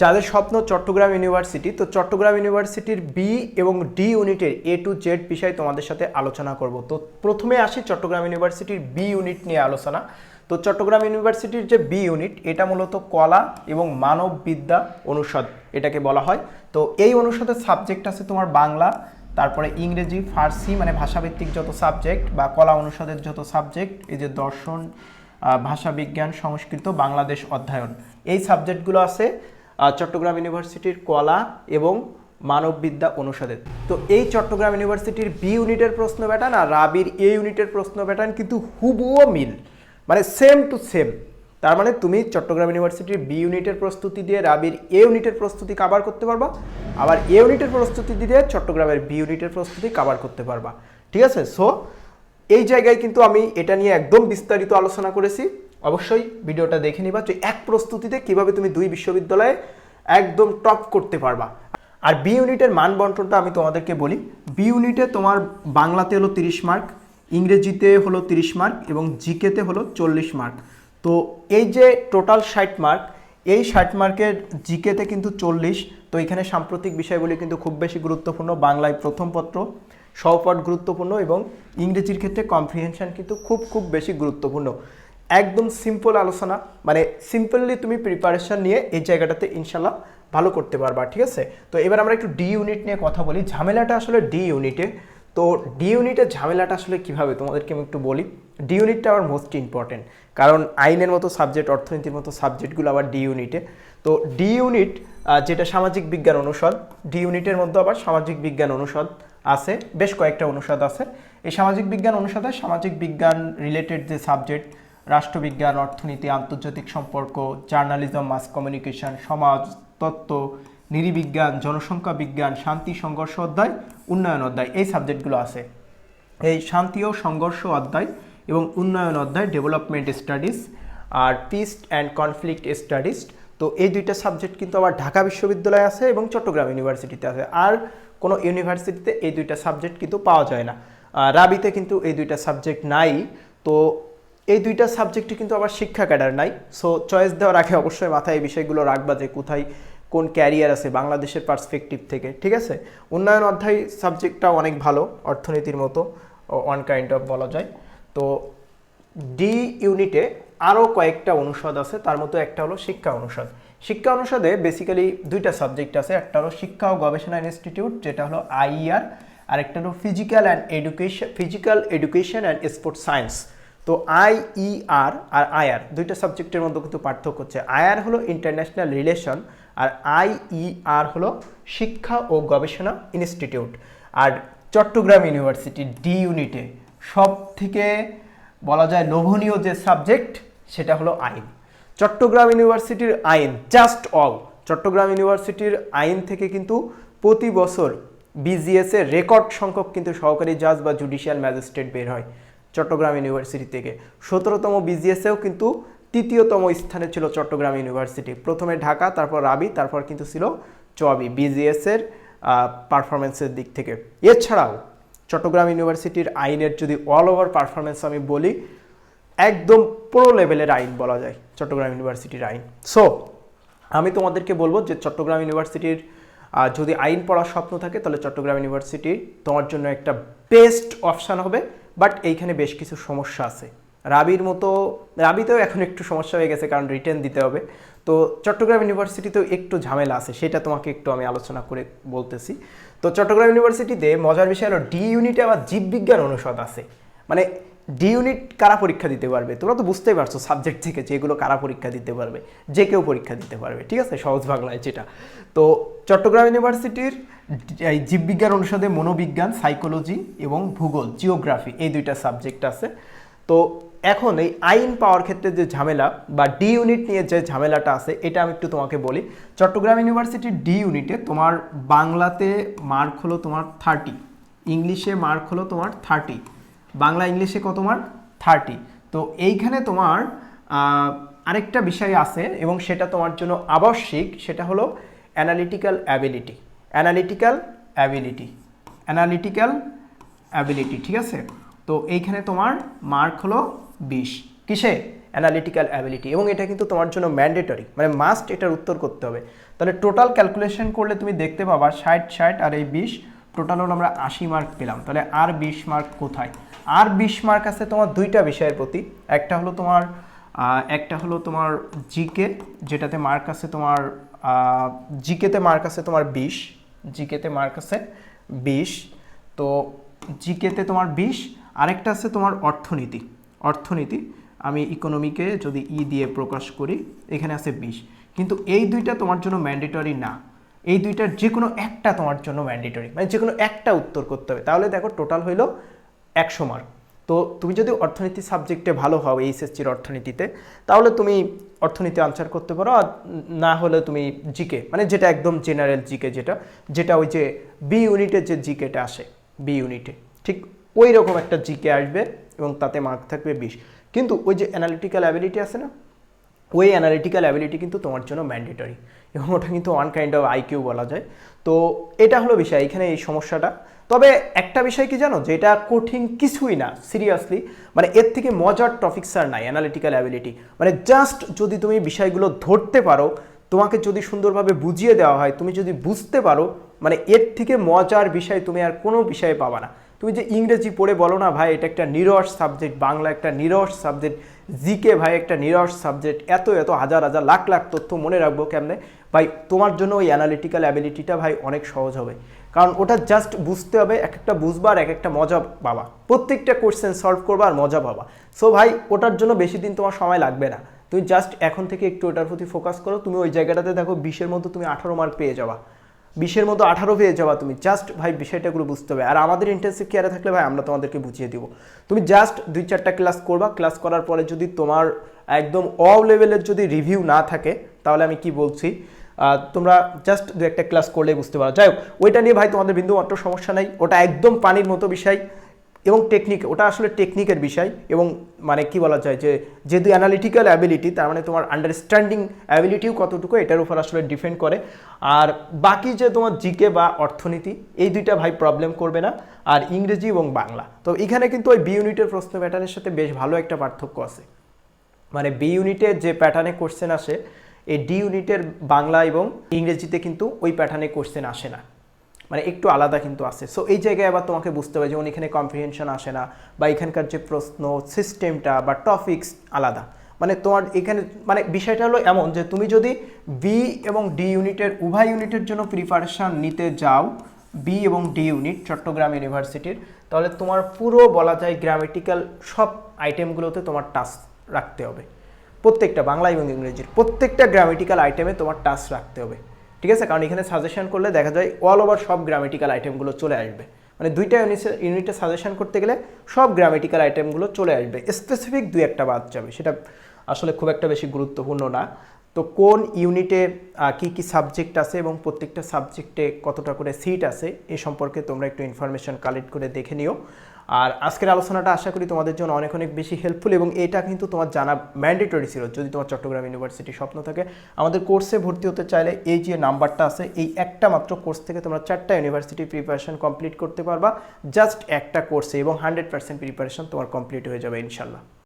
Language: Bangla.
যাদের স্বপ্ন চট্টগ্রাম ইউনিভার্সিটি, তো চট্টগ্রাম ইউনিভার্সিটির বি এবং ডি ইউনিটের এ টু জেড বিষয় তোমাদের সাথে আলোচনা করব। তো প্রথমে আসি চট্টগ্রাম ইউনিভার্সিটির বি ইউনিট নিয়ে আলোচনা। তো চট্টগ্রাম ইউনিভার্সিটির যে বি ইউনিট, এটা মূলত কলা এবং মানব বিদ্যা অনুষদ এটাকে বলা হয়। তো এই অনুষদের সাবজেক্ট আছে তোমার বাংলা, তারপরে ইংরেজি, ফার্সি মানে ভাষাভিত্তিক যত সাবজেক্ট বা কলা অনুষদের যত সাবজেক্ট এই যে দর্শন ভাষা বিজ্ঞান, সংস্কৃত, বাংলাদেশ অধ্যয়ন, এই সাবজেক্টগুলো আছে। চট্টগ্রাম ইউনিভার্সিটির কলা এবং মানববিদ্যা অনুষদের। তো এই চট্টগ্রাম ইউনিভার্সিটির বি ইউনিটের প্রশ্ন প্যাটার্ন আর রাবির এ ইউনিটের প্রশ্ন প্যাটার্ন কিন্তু হুবুও মিল। মানে সেম টু সেম তার মানে তুমি চট্টগ্রাম ইউনিভার্সিটির বি ইউনিটের প্রস্তুতি দিয়ে রাবির এ ইউনিটের প্রস্তুতি কাভার করতে পারবা, আবার এ ইউনিটের প্রস্তুতি দিয়ে চট্টগ্রামের বি ইউনিটের প্রস্তুতি কাভার করতে পারবা। ঠিক আছে? সো এই জায়গায় কিন্তু আমি এটা নিয়ে একদম বিস্তারিত আলোচনা করেছি। অবশ্যই ভিডিওটা দেখে নিবা যে এক প্রস্তুতিতে কীভাবে তুমি দুই বিশ্ববিদ্যালয়ে একদম টপ করতে পারবা। আর বি ইউনিটের মান বন্টনটা আমি তোমাদেরকে বলি। বি ইউনিটে তোমার বাংলাতে হলো তিরিশ মার্ক ইংরেজিতে হলো তিরিশ মার্ক এবং জিকেতে হলো চল্লিশ মার্ক তো এই যে টোটাল ষাট মার্ক এই ষাট মার্কের জিকেতে কিন্তু চল্লিশ। তো এখানে সাম্প্রতিক বিষয়গুলি কিন্তু খুব বেশি গুরুত্বপূর্ণ, বাংলায় প্রথম পত্র, সহপাঠ গুরুত্বপূর্ণ এবং ইংরেজির ক্ষেত্রে কম্প্রিহেনশন কিন্তু খুব খুব বেশি গুরুত্বপূর্ণ। একদম সিম্পল আলোচনা মানে সিম্পলি তুমি প্রিপারেশন নিয়ে এই জায়গাটাতে ইনশাল্লাহ ভালো করতে পারবা, ঠিক আছে? তো এবার আমরা একটু ডি ইউনিট নিয়ে কথা বলি। ঝামেলাটা আসলে ডি ইউনিটে তো ডি ইউনিটের ঝামেলাটা আসলে কীভাবে? তোমাদেরকে আমি একটু বলি। ডি ইউনিটটা আবার মোস্ট ইম্পর্টেন্ট কারণ আইনের মতো সাবজেক্ট অর্থনীতির মতো সাবজেক্টগুলো আবার ডি ইউনিটে তো ডি ইউনিট যেটা সামাজিক বিজ্ঞান অনুষদ ডি ইউনিটের মধ্যে আবার সামাজিক বিজ্ঞান অনুষদ আছে, বেশ কয়েকটা অনুষদ আছে। এই সামাজিক বিজ্ঞান অনুষদে সামাজিক বিজ্ঞান রিলেটেড যে সাবজেক্ট রাষ্ট্রবিজ্ঞান, অর্থনীতি, আন্তর্জাতিক সম্পর্ক, জার্নালিজম, মাস কমিউনিকেশন, সমাজ, তত্ত্ব, নৃবিজ্ঞান, জনসংখ্যা বিজ্ঞান, শান্তি সংঘর্ষ অধ্যায়, উন্নয়ন অধ্যায়, এই সাবজেক্টগুলো আছে। এই শান্তি ও সংঘর্ষ অধ্যায় এবং উন্নয়ন অধ্যায়, ডেভেলপমেন্ট স্টাডিজ আর পিস অ্যান্ড কনফ্লিক্ট স্টাডিজ। তো এই দুইটা সাবজেক্ট কিন্তু আবার ঢাকা বিশ্ববিদ্যালয়ে আছে এবং চট্টগ্রাম ইউনিভার্সিটিতে আছে। আর কোনো ইউনিভার্সিটিতে এই দুইটা সাবজেক্ট কিন্তু পাওয়া যায় না। রাবিতে কিন্তু এই দুইটা সাবজেক্ট নাই। তো এই দুইটা সাবজেক্টে কিন্তু আবার শিক্ষা ক্যাডার নাই। সো চয়েস দেওয়ার আগে অবশ্যই মাথায় এই বিষয়গুলো রাখবা যে কোথায় কোন ক্যারিয়ার আছে বাংলাদেশের পার্সপেক্টিভ থেকে, ঠিক আছে? উন্নয়ন অধ্যায় সাবজেক্টটা অনেক ভালো, অর্থনীতির মতো ওয়ান কাইন্ড অফ বলা যায়। তো ডি ইউনিটে আরও কয়েকটা অনুষদ আছে, তার মতো একটা হলো শিক্ষা অনুষদ। শিক্ষা অনুষদে বেসিক্যালি দুইটা সাবজেক্ট আছে, একটা হলো শিক্ষা ও গবেষণা ইনস্টিটিউট যেটা হলো আইইআর আর একটা হলো physical and education physical education and sports science তো আইইআর আর আয়ার দুইটা সাবজেক্টের মধ্যে কিন্তু পার্থক্য হচ্ছে। আয়ার হলো ইন্টারন্যাশনাল রিলেশন আর আইইআর হলো শিক্ষা ও গবেষণা ইনস্টিটিউট আর চট্টগ্রাম ইউনিভার্সিটি ডি ইউনিটে সব থেকে বলা যায় লোভনীয় যে সাবজেক্ট সেটা হলো আইন। চট্টগ্রাম ইউনিভার্সিটির আইন জাস্ট অল চট্টগ্রাম ইউনিভার্সিটির আইন থেকে কিন্তু প্রতি বছর বিজিএস এর রেকর্ড সংখ্যক কিন্তু সহকারী জাজ বা জুডিশিয়াল ম্যাজিস্ট্রেট বের হয়। চট্টগ্রাম ইউনিভার্সিটি থেকে। সতেরোতম বিজিএসেও কিন্তু তৃতীয়তম স্থানে ছিল চট্টগ্রাম ইউনিভার্সিটি। প্রথমে ঢাকা, তারপর রাবি, তারপর কিন্তু ছিল চবি বিজিএসের পারফরমেন্সের দিক থেকে। এছাড়াও চট্টগ্রাম ইউনিভার্সিটির আইনের যদি অল ওভার পারফরমেন্স আমি বলি, একদম প্রো লেভেলের আইন বলা যায়, চট্টগ্রাম ইউনিভার্সিটির আইন। সো আমি তোমাদেরকে বলব যে চট্টগ্রাম ইউনিভার্সিটির যদি আইন পড়ার স্বপ্ন থাকে, তাহলে চট্টগ্রাম ইউনিভার্সিটি তোমার জন্য একটা বেস্ট অপশান হবে। বাট এইখানে বেশ কিছু সমস্যা আছে। রাবির মতো, রাবিতেও এখন একটু সমস্যা হয়ে গেছে কারণ রিটার্ন দিতে হবে। তো চট্টগ্রাম ইউনিভার্সিটিতেও একটু ঝামেলা আছে, সেটা তোমাকে একটু আমি আলোচনা করে বলতেছি। তো চট্টগ্রাম ইউনিভার্সিটিতে মজার বিষয় হলো ডি ইউনিটে আবার জীববিজ্ঞান অনুষদ আছে। মানে ডি ইউনিট কারা পরীক্ষা দিতে পারবে? তোমরা তো বুঝতেই পারছ সাবজেক্ট থেকে যেগুলো কারা পরীক্ষা দিতে পারবে, যে কেউ পরীক্ষা দিতে পারবে, ঠিক আছে? সহজ বাংলায় যেটা। তো চট্টগ্রাম ইউনিভার্সিটির জীববিজ্ঞান অনুষদে মনোবিজ্ঞান সাইকোলজি এবং ভূগোল জিওগ্রাফি এই দুইটা সাবজেক্ট আছে। তো এখন এই আইন পাওয়ার ক্ষেত্রে যে ঝামেলা বা ডি ইউনিট নিয়ে যে ঝামেলাটা আছে, এটা আমি একটু তোমাকে বলি। চট্টগ্রাম ইউনিভার্সিটির ডি ইউনিটে তোমার বাংলাতে মার্ক হলো তোমার থার্টি ইংলিশে মার্ক হলো তোমার থার্টি বাংলা ইংলিশে কত মার্ক থার্টি তো এইখানে তোমার আরেকটা বিষয় আছে এবং সেটা তোমার জন্য আবশ্যিক, সেটা হলো analytical ability analytical ability analytical ability ঠিক আছে? তো এইখানে তোমার মার্ক হলো বিশ। কিসে? অ্যানালিটিক্যাল অ্যাবিলিটি এবং এটা কিন্তু তোমার জন্য ম্যান্ডেটরি মানে মাস্ট এটার উত্তর করতে হবে। তাহলে টোটাল ক্যালকুলেশন করলে তুমি দেখতে পাবা ষাট ষাট আর এই বিশ টোটাল হলো আমরা আশি মার্ক পেলাম। তাহলে আর বিশ মার্ক কোথায়? আর বিশ মার্ক আছে তোমার দুইটা বিষয়ের প্রতি। একটা হলো তোমার একটা হলো তোমার জিকে, যেটাতে মার্ক আছে তোমার জিকেতে মার্ক আছে তোমার বিশ, জিকেতে মার্ক আছে বিশ। তো জিকেতে তোমার বিশ, আরেকটা আছে তোমার অর্থনীতি। অর্থনীতি, আমি ইকোনমিকে যদি ই দিয়ে প্রকাশ করি, এখানে আছে বিশ। কিন্তু এই দুইটা তোমার জন্য ম্যান্ডেটরি না। এই দুইটার যে কোনো একটা তোমার জন্য ম্যান্ডেটরি মানে যে কোনো একটা উত্তর করতে হবে। তাহলে দেখো টোটাল হইল একশো মার্ক তো তুমি যদি অর্থনীতি সাবজেক্টে ভালো হও এইচএসসির অর্থনীতিতে, তাহলে তুমি অর্থনীতি আনসার করতে পারো আর না হলে তুমি জিকে মানে যেটা একদম জেনারেল জিকে যেটা যেটা ওই যে বি ইউনিটের যে জিকেটা আসে বি ইউনিটে ঠিক ওই রকম একটা জিকে আসবে এবং তাতে মার্ক থাকবে বিশ। কিন্তু ওই যে অ্যানালিটিক্যাল অ্যাবিলিটি আছে না ওই অ্যানালিটিক্যাল অ্যাবিলিটি কিন্তু তোমার জন্য ম্যান্ডেটরি এবং ওটা কিন্তু ওয়ান কাইন্ড অফ আইকিউ বলা যায়। তো এটা হলো বিষয়, এখানে এই সমস্যাটা। তবে একটা বিষয় কি জানো যে এটা কঠিন কিছুই না সিরিয়াসলি মানে এর থেকে মজার টপিকস আর নাই অ্যানালিটিক্যাল অ্যাবিলিটি মানে জাস্ট যদি তুমি বিষয়গুলো ধরতে পারো, তোমাকে যদি সুন্দরভাবে বুঝিয়ে দেওয়া হয়, তুমি যদি বুঝতে পারো মানে এর থেকে মজার বিষয় তুমি আর কোনো বিষয়ে পাবা না। তুমি যে ইংরেজি পড়ে বলো না ভাই, এটা একটা নিরস সাবজেক্ট বাংলা একটা নিরস সাবজেক্ট জিকে ভাই একটা নিরস সাবজেক্ট এত এত হাজার হাজার, লাখ লাখ তথ্য মনে রাখব কেমনে? ভাই, তোমার জন্য ওই অ্যানালিটিক্যাল অ্যাবিলিটিটা ভাই অনেক সহজ হবে। কারণ ওটা জাস্ট বুঝতে হবে এক একটা বুঝবার এক একটা মজা পাবা প্রত্যেকটা কোশ্চেন সলভ করবা আর মজা পাবা সো ভাই, ওটার জন্য বেশি দিন তোমার সময় লাগবে না। তুমি জাস্ট এখন থেকে একটু ওটার প্রতি ফোকাস করো। তুমি ওই জায়গাটাতে দেখো বিশের মধ্যে তুমি আঠারো মার্ক পেয়ে যাবা। বিশের মতো আঠারো পেয়ে যাওয়া তুমি। জাস্ট ভাই, বিষয়টাগুলো বুঝতে হবে। আর আমাদের ইন্টেন্সিভ কেয়ারে থাকলে ভাই, আমরা তোমাদেরকে বুঝিয়ে দিব। তুমি জাস্ট দুই চারটা ক্লাস করবা। ক্লাস করার পরে যদি তোমার একদম অল লেভেলের যদি রিভিউ না থাকে, তাহলে আমি কি বলছি? তোমরা জাস্ট দু একটা ক্লাস করলে বুঝতে পারো। যাই হোক, ওইটা নিয়ে ভাই, তোমাদের বিন্দু মাত্র সমস্যা নাই। ওটা একদম পানির মতো বিষয়। এবং টেকনিক ওটা আসলে টেকনিকের বিষয় এবং মানে কি বলা যায় যে, যেহেতু অ্যানালিটিক্যাল অ্যাবিলিটি তার মানে তোমার আন্ডারস্ট্যান্ডিং অ্যাবিলিটিও কতটুকু, এটার উপর আসলে ডিপেন্ড করে। আর বাকি যে তোমার জিকে বা অর্থনীতি, এই দুইটা ভাই প্রবলেম করবে না, আর ইংরেজি এবং বাংলা। তো এখানে কিন্তু ওই বি ইউনিটের প্রশ্ন প্যাটার্নের সাথে বেশ ভালো একটা পার্থক্য আছে। মানে বি ইউনিটের যে প্যাটার্নে কোশ্চেন আসে, এই ডি ইউনিটের বাংলা এবং ইংরেজিতে কিন্তু ওই প্যাটার্নে কোশ্চেন আসে না। মানে একটু আলাদা কিন্তু আছে। সো এই জায়গায় আবার তোমাকে বুঝতে হবে যেমন এখানে কম্প্রিহেনশন আসে না, বা এখানকার যে প্রশ্ন সিস্টেমটা বা টপিক্স আলাদা। মানে তোমার এখানে মানে বিষয়টা হলো এমন যে তুমি যদি বি এবং ডি ইউনিটের, উভয় ইউনিটের জন্য প্রিপারেশান নিতে যাও বি এবং ডি ইউনিট, চট্টগ্রাম ইউনিভার্সিটির, তাহলে তোমার পুরো বলা যায় গ্রামেটিক্যাল সব আইটেমগুলোতে তোমার টাচ রাখতে হবে। প্রত্যেকটা বাংলা এবং ইংরেজির প্রত্যেকটা গ্রামেটিক্যাল আইটেমে তোমার টাচ রাখতে হবে। ঠিক আছে? কারণ এখানে সাজেশন করলে দেখা যায় অল ওভার সব গ্রামেটিক্যাল আইটেমগুলো চলে আসবে। মানে দুইটা ইউনিটে সাজেশন করতে গেলে সব গ্রামেটিক্যাল আইটেমগুলো চলে আসবে। স্পেসিফিক দুই একটা বাদ যাবে। সেটা আসলে খুব একটা বেশি গুরুত্বপূর্ণ না। তো কোন ইউনিটে কি কি সাবজেক্ট আছে এবং প্রত্যেকটা সাবজেক্টে কতটা করে সিট আছে, এ সম্পর্কে তোমরা একটু ইনফরমেশন কালেক্ট করে দেখে নিও। আর আজকের আলোচনাটা আশা করি তোমাদের জন্য অনেক অনেক বেশি হেল্পফুল এবং এটা কিন্তু তোমার জানা ম্যান্ডেটরি ছিল। যদি তোমার চট্টগ্রাম ইউনিভার্সিটি স্বপ্ন থাকে, আমাদের কোর্সে ভর্তি হতে চাইলে এই যে নাম্বারটা আছে, এই একটা মাত্র কোর্স থেকে তোমরা চারটা ইউনিভার্সিটি প্রিপারেশন কমপ্লিট করতে পারবা। জাস্ট একটা কোর্সে এবং হান্ড্রেড পার্সেন্ট প্রিপারেশন তোমার কমপ্লিট হয়ে যাবে ইনশাল্লাহ।